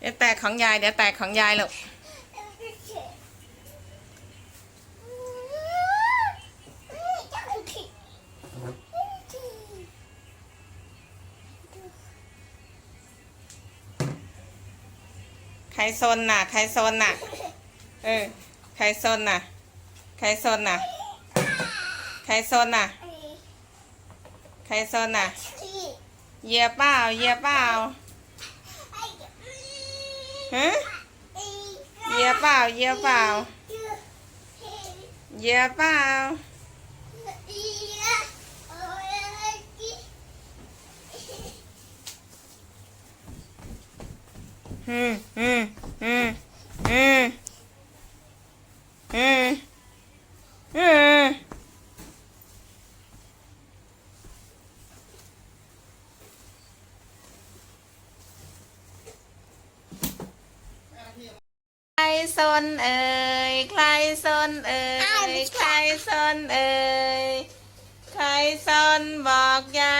เดี๋ยวแตกของยาย เดี๋ยวแตกของยายลูกใครซนน่ะ ใครซนน่ะ เออ ใครซนน่ะ ใครซนน่ะ ใครซนน่ะ ใครซนน่ะ เหยียบเปล่า เหยียบเปล่า ฮะเหยียบเปล่าเหยียบเปล่าเหยียบเปล่าอืมอืมอืมอืมอืมอืม ใครซนเอ่ยใครซนเอ่ยใครซนเอ่ยใครซนบอกยายเลย